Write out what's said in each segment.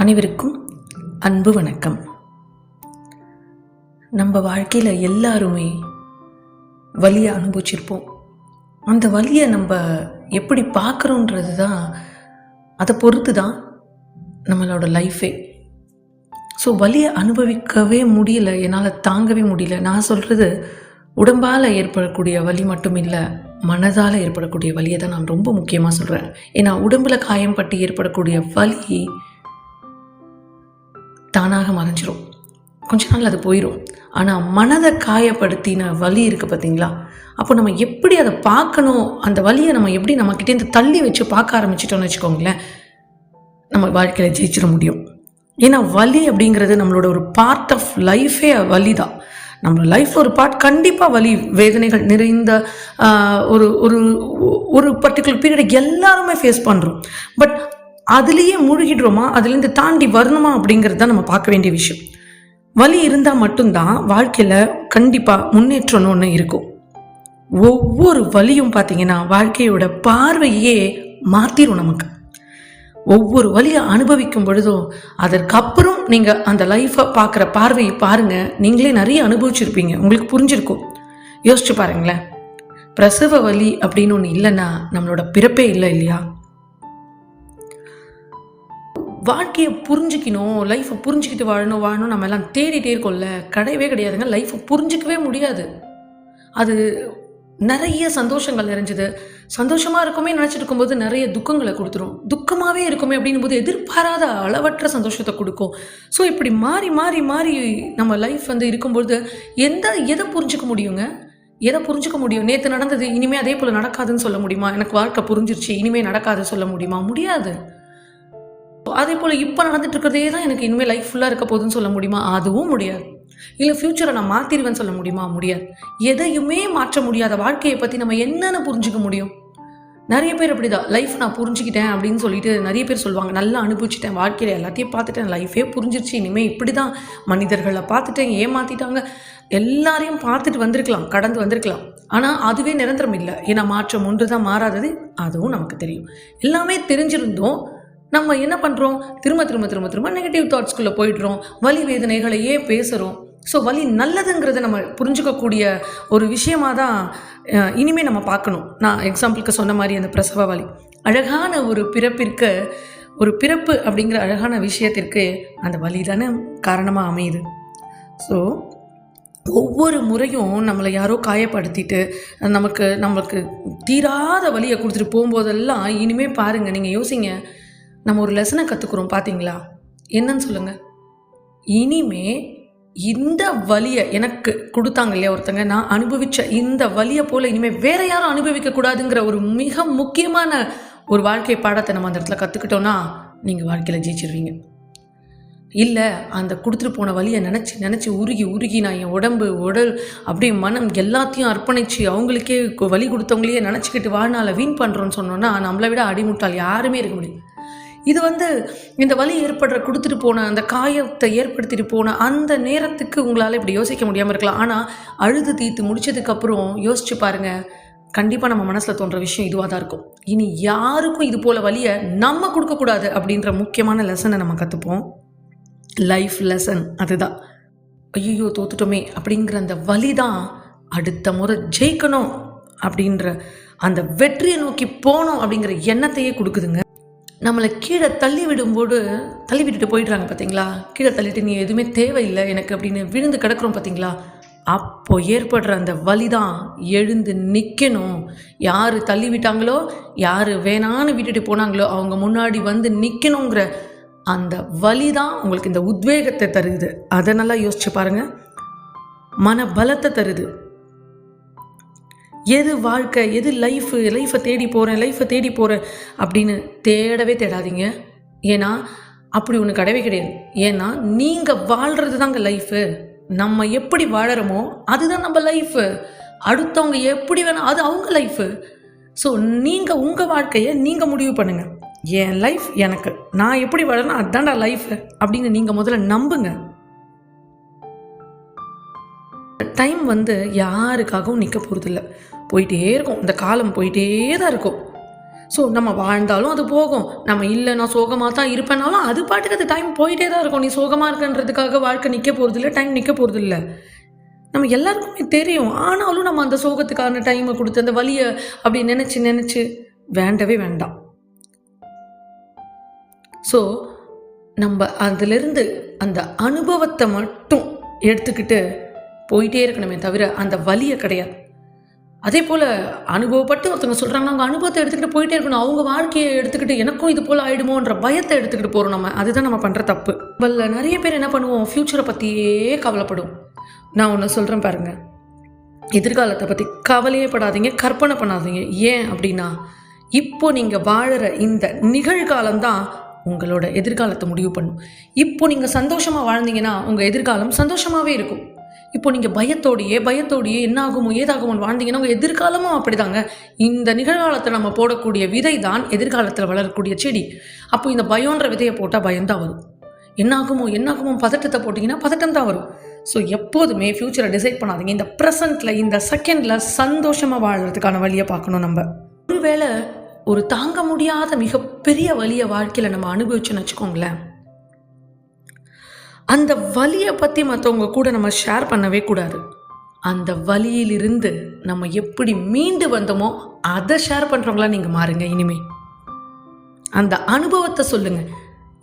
அனைவருக்கும் அன்பு வணக்கம். நம்ம வாழ்க்கையில் எல்லாருமே வலியை அனுபவிச்சிருப்போம். அந்த வலியை நம்ம எப்படி பார்க்குறோன்றது தான் அதை பொறுத்து தான் நம்மளோட லைஃபே ஸோ வலியை அனுபவிக்கவே முடியல என்னால் தாங்கவே முடியல. நான் சொல்கிறது உடம்பால் ஏற்படக்கூடிய வலி மட்டும் இல்லை மனதால் ஏற்படக்கூடிய வலியை தான் நான் ரொம்ப முக்கியமாக சொல்கிறேன் ஏன்னா உடம்பில் காயம் பட்டு ஏற்படக்கூடிய வலி தானாக மறைஞ்சிரும். கொஞ்ச நாள் அது போயிடும் ஆனால் மனதை காயப்படுத்தின வலி இருக்குது பார்த்தீங்களா அப்போ நம்ம எப்படி அதை பார்க்கணும்? அந்த வலியை நம்ம எப்படி நம்மக்கிட்டேருந்து தள்ளி வச்சு பார்க்க ஆரம்பிச்சிட்டோம்னு வச்சுக்கோங்களேன் நம்ம வாழ்க்கையில் ஜெயிச்சிட முடியும். ஏன்னா வலி அப்படிங்கிறது நம்மளோட ஒரு பார்ட் ஆஃப் லைஃபே வலி தான் நம்மளோட லைஃப் ஒரு பார்ட் கண்டிப்பாக வலி வேதனைகள் நிறைந்த ஒரு ஒரு ஒரு பர்டிகுலர் பீரியட் எல்லாருமே ஃபேஸ் பண்ணுறோம் பட் அதுலேயே மூழ்கிடுறோமா? அதுலேருந்து தாண்டி வரணுமா அப்படிங்கிறது தான் நம்ம பார்க்க வேண்டிய விஷயம். வலி இருந்தால் மட்டும்தான் வாழ்க்கையில் கண்டிப்பாக முன்னேற்றம்னு ஒன்று இருக்கும். ஒவ்வொரு வலியும் பார்த்தீங்கன்னா வாழ்க்கையோட பார்வையே மாற்றிடும் நமக்கு. ஒவ்வொரு வழியை அனுபவிக்கும் பொழுதும் அதற்கப்புறம் நீங்கள் அந்த லைஃப்பை பார்க்குற பார்வையை பாருங்கள் நீங்களே நிறைய அனுபவிச்சிருப்பீங்க. உங்களுக்கு புரிஞ்சிருக்கும். யோசிச்சு பாருங்களேன். பிரசவ வலி அப்படின்னு ஒன்று இல்லைன்னா நம்மளோட பிறப்பே இல்லை இல்லையா? வாழ்க்கையை புரிஞ்சுக்கணும் லைஃப்பை புரிஞ்சுக்கிட்டு வாழணும் வாழணும் நம்ம எல்லாம் தேடிட்டே இருக்கோம்ல? கிடையவே கிடையாதுங்க. லைஃப்பை புரிஞ்சிக்கவே முடியாது. அது நிறைய சந்தோஷங்கள் நிறைஞ்சது. சந்தோஷமாக இருக்குமே நினச்சிட்டு இருக்கும்போது நிறைய துக்கங்களை கொடுத்துரும். துக்கமாகவே இருக்குமே அப்படின்னும் போது எதிர்பாராத அளவற்ற சந்தோஷத்தை கொடுக்கும். ஸோ இப்படி மாறி மாறி மாறி நம்ம லைஃப் வந்து இருக்கும்பொழுது எந்த எதை புரிஞ்சுக்க முடியுங்க? எதை புரிஞ்சுக்க முடியும்? நேற்று நடந்தது இனிமேல் அதே போல் நடக்காதுன்னு சொல்ல முடியுமா? எனக்கு வாழ்க்கை புரிஞ்சிருச்சு இனிமேல் நடக்காதுன்னு சொல்ல முடியுமா? முடியாது. அதே போல் இப்போ நடந்துட்டு இருக்கிறதே தான் எனக்கு இனிமேல் லைஃப் ஃபுல்லாக இருக்க போகுதுன்னு சொல்ல முடியுமா? அதுவும் முடியாது. இல்லை ஃப்யூச்சரை நான் மாற்றிடுவேன்னு சொல்ல முடியுமா? முடியாது. எதையுமே மாற்ற முடியாத வாழ்க்கையை பற்றி நம்ம என்னென்னு புரிஞ்சுக்க முடியும். நிறைய பேர் அப்படிதான். லைஃப் நான் புரிஞ்சுக்கிட்டேன் அப்படின்னு சொல்லிட்டு நிறைய பேர் சொல்லுவாங்க. நல்லா அனுபவிச்சிட்டேன். வாழ்க்கையில் எல்லாத்தையும் பார்த்துட்டேன். லைஃபே புரிஞ்சிருச்சு. இனிமேல் இப்படி தான் மனிதர்களை பார்த்துட்டேன். ஏமாற்றிட்டாங்க எல்லாரையும் பார்த்துட்டு வந்திருக்கலாம். கடந்து வந்திருக்கலாம். ஆனால் அதுவே நிரந்தரம் இல்லை. ஏன்னா மாற்றம் ஒன்று தான் மாறாதது. அதுவும் நமக்கு தெரியும். எல்லாமே தெரிஞ்சிருந்தோம். நம்ம என்ன பண்ணுறோம் திரும்ப திரும்ப திரும்ப திரும்ப நெகட்டிவ் தாட்ஸ்குள்ளே போயிடுறோம். வலி வேதனைகளையே பேசுகிறோம் ஸோ வலி நல்லதுங்கிறத நம்ம புரிஞ்சுக்கக்கூடிய ஒரு விஷயமாக தான் இனிமேல் நம்ம பார்க்கணும். நான் எக்ஸாம்பிளுக்கு சொன்ன மாதிரி அந்த பிரசவ வலி. அழகான ஒரு பிறப்பிற்கு ஒரு பிறப்பு அப்படிங்கிற அழகான விஷயத்திற்கு அந்த வலி தானே காரணமாக அமையுது. ஸோ ஒவ்வொரு முறையும் நம்மளை யாரோ காயப்படுத்திட்டு நமக்கு நமக்கு தீராத வழியை கொடுத்துட்டு போகும்போதெல்லாம் இனிமேல் பாருங்கள் நீங்கள் யோசிங்க. நம்ம ஒரு லெசனை கற்றுக்குறோம் பார்த்தீங்களா என்னன்னு சொல்லுங்கள் இனிமே இந்த வலியை எனக்கு கொடுத்தாங்க இல்லையா ஒருத்தங்க? நான் அனுபவித்த இந்த வலியை போல் இனிமேல் வேற யாரும் அனுபவிக்க கூடாதுங்கிற ஒரு மிக முக்கியமான ஒரு வாழ்க்கை பாடத்தை நம்ம அந்த இடத்துல கற்றுக்கிட்டோன்னா நீங்கள் வாழ்க்கையில் ஜெயிச்சிருவீங்க. இல்லை அந்த கொடுத்துட்டு போன வழியை நினச்சி நினச்சி உருகி உருகி நான் என் உடம்பு உடல் அப்படியே மனம் எல்லாத்தையும் அர்ப்பணித்து அவங்களுக்கே கு- வலி கொடுத்தவங்களையே நினச்சிக்கிட்டு வாழ்நாளை வீண் பண்ணுறோன்னு சொன்னோன்னா நம்மளை விட அடிமுட்டால் யாருமே இருக்க முடியும் இது வந்து இந்த வலி ஏற்படுற கொடுத்துட்டு போன அந்த காயத்தை ஏற்படுத்திட்டு போன அந்த நேரத்துக்கு உங்களால் இப்படி யோசிக்க முடியாமல் இருக்கலாம். ஆனால் அழுது தீர்த்து முடிச்சதுக்கப்புறம் யோசிச்சு பாருங்க. கண்டிப்பாக நம்ம மனசில் தோன்ற விஷயம் இதுவாக தான் இருக்கும். இனி யாருக்கும் இது போல் வலியை நம்ம கொடுக்கக்கூடாது அப்படின்ற முக்கியமான லெசனை நம்ம கற்றுப்போம் லைஃப் லெசன் அதுதான். ஐயோ தோத்துட்டோமே அப்படிங்கிற அந்த வலி தான் அடுத்த முறை ஜெயிக்கணும் அப்படின்ற அந்த வெற்றியை நோக்கி போகணும் அப்படிங்கிற எண்ணத்தையே கொடுக்குதுங்க. நம்மளை கீழே தள்ளி விடும்போது தள்ளி விட்டுட்டு போயிடுறாங்க பார்த்தீங்களா கீழே தள்ளிட்டு நீ எதுவுமே தேவையில்லை எனக்கு அப்படின்னு விழுந்து கிடக்குறோம் பார்த்தீங்களா அப்போ ஏற்படுற அந்த வலி தான் எழுந்து நிற்கணும் யார் தள்ளி விட்டாங்களோ யார் வேணான்னு விட்டுட்டு போனாங்களோ அவங்க முன்னாடி வந்து நிற்கணுங்கிற அந்த வலி தான் உங்களுக்கு இந்த உத்வேகத்தை தருது. அதை நல்லா யோசிச்சு பாருங்கள் மன பலத்தை தருது. எது வாழ்க்கை எது லைஃபு லைஃப்பை தேடி போகிறேன் லைஃப்பை தேடி போகிறேன் அப்படின்னு தேடவே தேடாதீங்க. ஏன்னா அப்படி ஒன்று கிடையவே கிடையாது. ஏன்னா நீங்கள் வாழ்கிறது தாங்க லைஃபு நம்ம எப்படி வாழறோமோ அதுதான் நம்ம லைஃபு அடுத்தவங்க எப்படி வேணால் அது அவங்க லைஃபு ஸோ நீங்கள் உங்கள் வாழ்க்கையை நீங்கள் முடிவு பண்ணுங்கள் என் லைஃப் எனக்கு. நான் எப்படி வாழணும் அதுதான்டா லைஃப் அப்படின்னு நீங்கள் முதல்ல நம்புங்க. டைம் வந்து யாருக்காகவும் நிற்க போகிறதில்ல போயிட்டே இருக்கும். இந்த காலம் போயிட்டே தான் இருக்கும். ஸோ நம்ம வாழ்ந்தாலும் அது போகும். நம்ம இல்லை நான் சோகமாக தான் இருப்பேனாலும் அது பாட்டுக்கு அது டைம் போயிட்டே தான் இருக்கும். நீ சோகமாக இருக்கன்றதுக்காக வாழ்க்கை நிற்க போகிறதில்ல டைம் நிற்க போகிறது இல்லை. நம்ம எல்லாருக்குமே தெரியும். ஆனாலும் நம்ம அந்த சோகத்துக்கான டைமை கொடுத்து அந்த வழியை அப்படி நினச்சி நினச்சி வேண்டவே வேண்டாம். ஸோ நம்ம அதிலிருந்து அந்த அனுபவத்தை மட்டும் எடுத்துக்கிட்டு போயிட்டே இருக்கணுமே தவிர அந்த வழியை கிடையாது. அதே போல் அனுபவப்பட்டு ஒருத்தவங்க சொல்கிறாங்கன்னா அவங்க அனுபவத்தை எடுத்துக்கிட்டு போயிட்டே இருக்கணும். அவங்க வாழ்க்கையை எடுத்துக்கிட்டு எனக்கும் இது போல் ஆயிடுமோன்ற பயத்தை எடுத்துக்கிட்டு போகிறோம் நம்ம. அதுதான் நம்ம பண்ணுற தப்பு. பல்ல நிறைய பேர் என்ன பண்ணுவோம்? ஃப்யூச்சரை பற்றியே கவலைப்படும் நான் ஒன்று சொல்கிறேன் பாருங்கள் எதிர்காலத்தை பற்றி கவலையே படாதீங்க கற்பனை பண்ணாதீங்க. ஏன் அப்படின்னா இப்போ நீங்கள் வாழற இந்த நிகழ்காலம்தான் உங்களோட எதிர்காலத்தை முடிவு பண்ணும். இப்போ நீங்கள் சந்தோஷமாக வாழ்ந்தீங்கன்னா உங்கள் எதிர்காலம் சந்தோஷமாகவே இருக்கும். இப்போ நீங்கள் பயத்தோடையே பயத்தோடையே என்ன ஆகுமோ ஏதாகுமோ வாழ்ந்தீங்கன்னா உங்கள் எதிர்காலமும் அப்படிதாங்க. இந்த நிகழ்காலத்தை நம்ம போடக்கூடிய விதை தான் எதிர்காலத்தில் வளரக்கூடிய செடி. அப்போ இந்த பயம்ன்ற விதையை போட்டால் பயம்தான் வரும். என்னாகுமோ என்னாகுமோ பதட்டத்தை போட்டிங்கன்னா பதட்டம் தான் வரும். ஸோ எப்போதுமே ஃப்யூச்சரை டிசைட் பண்ணாதீங்க. இந்த ப்ரெசண்ட்டில் இந்த செகண்டில் சந்தோஷமாக வாழ்கிறதுக்கான வழியை பார்க்கணும் நம்ம. ஒருவேளை ஒரு தாங்க முடியாத மிகப்பெரிய வழியை வாழ்க்கையில் நம்ம அனுபவிச்சுன்னு வச்சுக்கோங்களேன். அந்த வலியை பற்றி மற்றவங்க கூட நம்ம ஷேர் பண்ணவே கூடாது. அந்த வலியிலிருந்து நம்ம எப்படி மீண்டு வந்தோமோ அதை ஷேர் பண்ணுறவங்களா நீங்கள் மாறுங்க இனிமே. அந்த அனுபவத்தை சொல்லுங்க.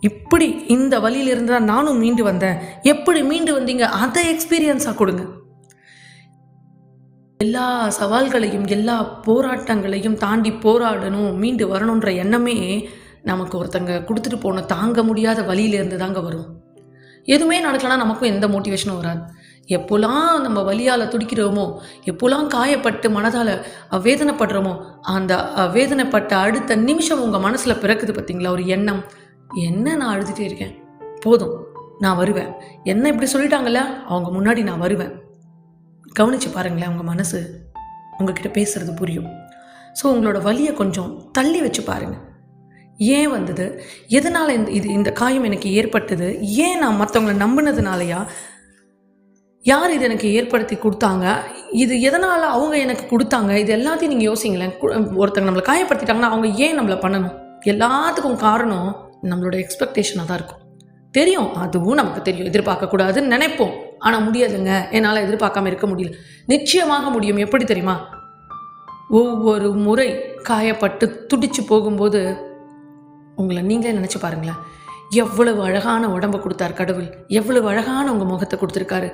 இப்படி இந்த வழியிலிருந்து தான் நானும் மீண்டு வந்தேன். எப்படி மீண்டு வந்தீங்க? அதை எக்ஸ்பீரியன்ஸாக கொடுங்க. எல்லா சவால்களையும் எல்லா போராட்டங்களையும் தாண்டி போராடணும் மீண்டு வரணுன்ற எண்ணமே நமக்கு ஒருத்தங்க கொடுத்துட்டு போன தாங்க முடியாத வழியிலேருந்து தாங்க வரும். எதுவுமே நடக்கலனா நமக்கும் எந்த மோட்டிவேஷனும் வராது. எப்போலாம் நம்ம வலியால் துடிக்கிறோமோ எப்போலாம் காயப்பட்டு மனதால் வேதனைப்படுறோமோ அந்த வேதனைப்பட்ட அடுத்த நிமிஷம் உங்கள் மனசில் பிறக்குது பார்த்தீங்களா ஒரு எண்ணம். என்ன நான் அழுதுகிட்டே இருக்கேன்? போதும் நான் வருவேன். என்ன இப்படி சொல்லிட்டாங்கல்ல? அவங்க முன்னாடி நான் வருவேன். கவனித்து பாருங்களேன் உங்கள் மனசு உங்ககிட்ட பேசுகிறது புரியும். ஸோ உங்களோட வலியை கொஞ்சம் தள்ளி வச்சு பாருங்கள் ஏன் வந்தது? எதனால் இந்த இது இந்த காயம் எனக்கு ஏற்பட்டது? ஏன் நான் மற்றவங்களை நம்பினதுனாலையா? யார் இது எனக்கு ஏற்படுத்தி கொடுத்தாங்க? இது எதனால் அவங்க எனக்கு கொடுத்தாங்க? இது எல்லாத்தையும் நீங்கள் யோசிங்களேன். ஒருத்தங்க நம்மளை காயப்படுத்திட்டாங்கன்னா அவங்க ஏன் நம்மளை பண்ணணும்? எல்லாத்துக்கும் காரணம் நம்மளோட எக்ஸ்பெக்டேஷனாக தான் இருக்கும். தெரியும். அதுவும் நமக்கு தெரியும். எதிர்பார்க்கக்கூடாதுன்னு நினைப்போம். ஆனால் முடியாதுங்க. என்னால் எதிர்பார்க்காம இருக்க முடியல. நிச்சயமாக முடியும். எப்படி தெரியுமா? ஒவ்வொரு முறை காயப்பட்டு துடிச்சு போகும்போது உங்களை நீங்களே நினச்சி பாருங்களேன் எவ்வளவு அழகான உடம்பை கொடுத்தார் கடவுள். எவ்வளவு அழகான உங்கள் முகத்தை கொடுத்துருக்காரு.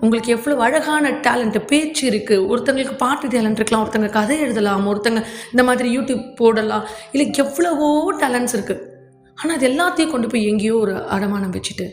உங்களுக்கு எவ்வளோ அழகான டேலண்ட்டு பேச்சு இருக்குது ஒருத்தங்களுக்கு பாட்டு டேலண்ட் இருக்கலாம் ஒருத்தங்க கதை எழுதலாம் ஒருத்தங்க இந்த மாதிரி யூடியூப் போடலாம். இல்லை எவ்வளவோ டேலண்ட்ஸ் இருக்குது ஆனால் அது எல்லாத்தையும் கொண்டு போய் எங்கேயோ ஒரு அடமானம் வச்சுட்டு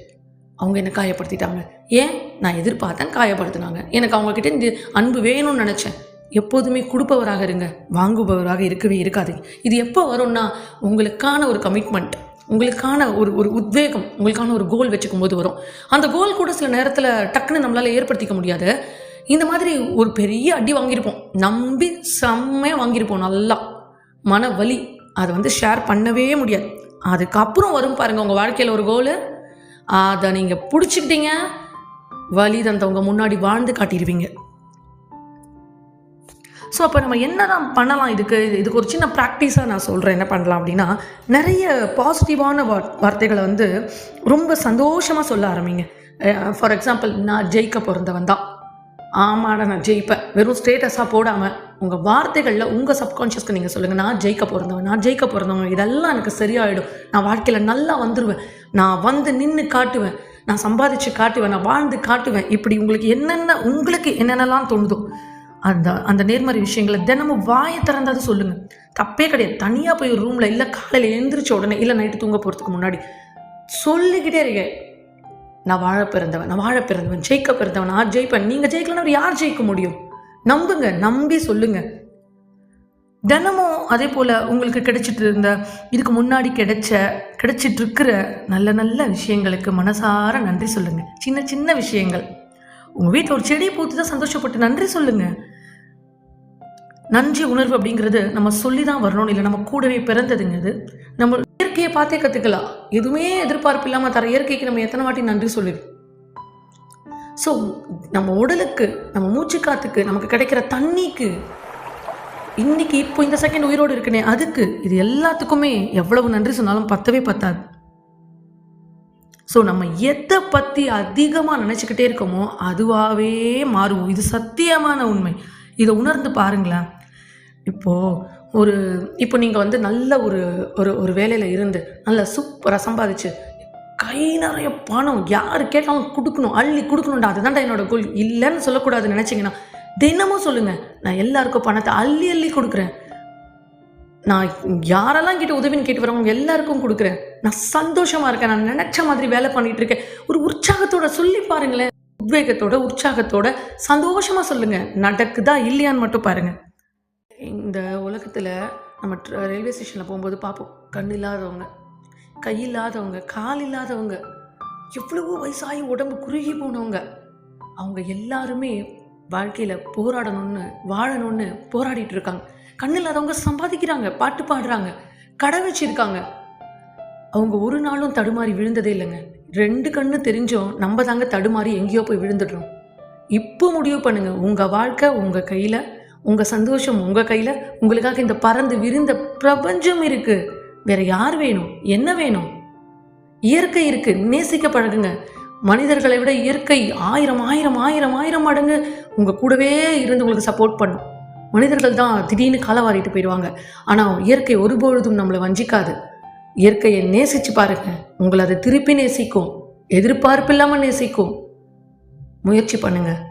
அவங்க என்னை காயப்படுத்திட்டாங்க. ஏன்? நான் எதிர்பார்த்தேன் காயப்படுத்தினாங்க. எனக்கு அவங்கக்கிட்ட இந்த அன்பு வேணும்னு நினச்சேன். எப்போதுமே கொடுப்பவராக இருங்க. வாங்குபவராக இருக்கவே இருக்காது இது எப்போ வரும்னா உங்களுக்கான ஒரு கமிட்மெண்ட் உங்களுக்கான ஒரு ஒரு உத்வேகம் உங்களுக்கான ஒரு கோல் வச்சுக்கும் போது வரும். அந்த கோல் கூட சில நேரத்தில் டக்குன்னு நம்மளால் ஏற்படுத்திக்க முடியாது. இந்த மாதிரி ஒரு பெரிய அடி வாங்கியிருப்போம். நம்பி செம்மையாக வாங்கியிருப்போம் நல்லா. மன வலி அதை வந்து ஷேர் பண்ணவே முடியாது. அதுக்கப்புறம் வரும் பாருங்கள் உங்கள் வாழ்க்கையில் ஒரு கோல் அதை நீங்கள் பிடிச்சிக்கிட்டீங்க. வலி தந்தவங்க முன்னாடி வாழ்ந்து காட்டிடுவீங்க. ஸோ அப்போ நம்ம என்ன தான் பண்ணலாம்? இதுக்கு இதுக்கு ஒரு சின்ன ப்ராக்டிஸாக நான் சொல்கிறேன் என்ன பண்ணலாம் அப்படின்னா நிறைய பாசிட்டிவான வார்த்தைகளை வந்து ரொம்ப சந்தோஷமாக சொல்ல ஆரம்பிங்க. ஃபார் எக்ஸாம்பிள் நான் ஜெயிக்க பிறந்தவன் தான். ஆமாடா நான் ஜெயிப்பேன். வெறும் ஸ்டேட்டஸாக போடாமல் உங்கள் வார்த்தைகளில் உங்கள் சப்கான்ஷியஸ்க்கு நீங்கள் சொல்லுங்கள் நான் ஜெயிக்க பிறந்தவன் நான் ஜெயிக்க பிறந்தவன் இதெல்லாம் எனக்கு சரியாயிடும். நான் வாழ்க்கையில் நல்லா வந்துடுவேன் நான் வந்து நின்று காட்டுவேன். நான் சம்பாதிச்சு காட்டுவேன். நான் வாழ்ந்து காட்டுவேன். இப்படி உங்களுக்கு என்னென்ன உங்களுக்கு என்னென்னலாம் தோணுதோ அந்த அந்த நேர்மறை விஷயங்களை தினமும் வாயை திறந்தாது சொல்லுங்கள் தப்பே கிடையாது. தனியாக போய் ஒரு ரூமில் இல்லை காலையில் எழுந்திரிச்ச உடனே இல்லை நைட்டு தூங்க போகிறதுக்கு முன்னாடி சொல்லிக்கிட்டே இருக்கேன் நான் வாழ பிறந்தவன் நான் வாழ பிறந்தவன் ஜெயிக்க பிறந்தவன் நான் ஜெயிப்பேன். நீங்கள் ஜெயிக்கலன்னா யார் ஜெயிக்க முடியும்? நம்புங்க நம்பி சொல்லுங்க. தினமும் அதே போல் உங்களுக்கு கிடைச்சிட்டு இருந்த இதுக்கு முன்னாடி கிடைச்ச கிடைச்சிட்டு இருக்கிற நல்ல நல்ல விஷயங்களுக்கு மனசார நன்றி சொல்லுங்கள் சின்ன சின்ன விஷயங்கள். உங்கள் வீட்டில் ஒரு செடி பூத்து தான் சந்தோஷப்பட்டு நன்றி சொல்லுங்கள் நன்றி உணர்வு அப்படிங்கிறது நம்ம சொல்லி தான் வரணும். இல்லை நம்ம கூடவே பிறந்ததுங்க அது நம்ம இயற்கையை பார்த்தே கற்றுக்கலாம் எதுவுமே எதிர்பார்ப்பு இல்லாமல் தர இயற்கைக்கு நம்ம எத்தனை வாட்டி நன்றி சொல்லிடுவோம் ஸோ நம்ம உடலுக்கு நம்ம மூச்சு காத்துக்கு நமக்கு கிடைக்கிற தண்ணிக்கு இன்னைக்கு இப்போ இந்த செகண்ட் உயிரோடு இருக்கனே அதுக்கு இது எல்லாத்துக்குமே எவ்வளவு நன்றி சொன்னாலும் பத்தவே பத்தாது. ஸோ நம்ம எதை பற்றி அதிகமாக நினச்சிக்கிட்டே இருக்கோமோ அதுவாகவே மாறுவோம். இது சத்தியமான உண்மை. இதை உணர்ந்து பாருங்களேன். இப்போது ஒரு இப்போ நீங்கள் வந்து நல்ல ஒரு ஒரு ஒரு வேலையில் இருந்து நல்ல சூப்பராக சம்பாதிச்சு கை நிறைய பணம் யார் கேட்டாலும் கொடுக்கணும் அள்ளி கொடுக்கணும்டா அதுதான்டா என்னோட கோல் இல்லைன்னு சொல்லக்கூடாது நினச்சிங்கன்னா தினமும் சொல்லுங்கள் நான் எல்லாருக்கும் பணத்தை அள்ளி அள்ளி கொடுக்குறேன். நான் யாரெல்லாம் கிட்ட உதவின்னு கேட்டு வரவங்க எல்லாருக்கும் கொடுக்குறேன். நான் சந்தோஷமாக இருக்கேன். நான் நினச்ச மாதிரி வேலை பண்ணிகிட்டு இருக்கேன். ஒரு உற்சாகத்தோட சொல்லி பாருங்களேன். உத்வேகத்தோட உற்சாகத்தோட சந்தோஷமாக சொல்லுங்கள் நடக்குதா இல்லையான்னு மட்டும் பாருங்கள் இந்த உலகத்தில் நம்ம ட்ர- ரயில்வே ஸ்டேஷனில் போகும்போது பார்ப்போம். கண் இல்லாதவங்க கை இல்லாதவங்க கால் இல்லாதவங்க எவ்வளவோ வயசாகி உடம்பு குறுகி போனவங்க அவங்க எல்லாருமே வாழ்க்கையில் போராடணும்னு வாழணும்னு போராடிட்டு இருக்காங்க. கண் இல்லாதவங்க சம்பாதிக்கிறாங்க பாட்டு பாடுறாங்க கடை வச்சிருக்காங்க. அவங்க ஒரு நாளும் தடுமாறி விழுந்ததே இல்லைங்க. ரெண்டு கண்ணு தெரிஞ்சும் நம்ம தாங்க தடுமாறி எங்கேயோ போய் விழுந்துடுறோம். இப்போ முடிவு பண்ணுங்க உங்கள் வாழ்க்கை உங்கள் கையில் உங்கள் சந்தோஷம் உங்கள் கையில் உங்களுக்காக இந்த பறந்து விரிந்த பிரபஞ்சம் இருக்குது வேற யார் வேணும்? என்ன வேணும்? இயற்கை இருக்குது நேசிக்க பழகுங்க. மனிதர்களை விட இயற்கை ஆயிரம் ஆயிரம் ஆயிரம் ஆயிரம் மடங்கு உங்கள் கூடவே இருந்து உங்களுக்கு சப்போர்ட் பண்ணும். மனிதர்கள் தான் திடீர்னு காலவாரிட்டு போயிடுவாங்க. ஆனால் இயற்கை ஒருபொழுதும் நம்மளை வஞ்சிக்காது. இயற்கையை நேசித்து பாருங்க. உங்களை அதை திருப்பி நேசிக்கும். எதிர்பார்ப்பு இல்லாமல் நேசிக்கும். முயற்சி பண்ணுங்கள்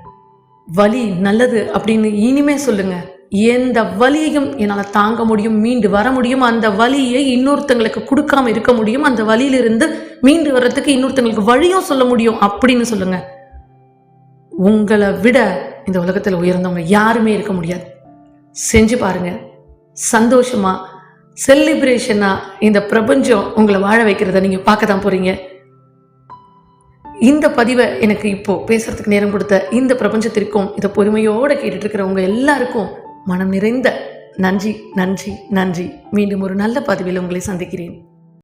வலி நல்லது அப்படின்னு இனிமே சொல்லுங்க. எந்த வலியையும் என்னால் தாங்க முடியும் மீண்டு வர முடியும். அந்த வலியை இன்னொருத்தங்களுக்கு கொடுக்காம இருக்க முடியும். அந்த வலியிலிருந்து மீண்டு வர்றதுக்கு இன்னொருத்தங்களுக்கு வழியும் சொல்ல முடியும் அப்படின்னு சொல்லுங்க. உங்களை விட இந்த உலகத்தில் உயர்ந்தவங்க யாருமே இருக்க முடியாது. செஞ்சு பாருங்க. சந்தோஷமா செலிப்ரேஷனா இந்த பிரபஞ்சம் உங்களை வாழ வைக்கிறத நீங்க பார்க்க தான் போறீங்க. இந்த பதிவை எனக்கு இப்போ பேசுறதுக்கு நேரம் கொடுத்த இந்த பிரபஞ்சத்திற்கும் இதை பொறுமையோட கேட்டுட்டு இருக்கிறவங்க எல்லாருக்கும் மனம் நிறைந்த நன்றி நன்றி நன்றி. மீண்டும் ஒரு நல்ல பதிவில் உங்களை சந்திக்கிறேன்.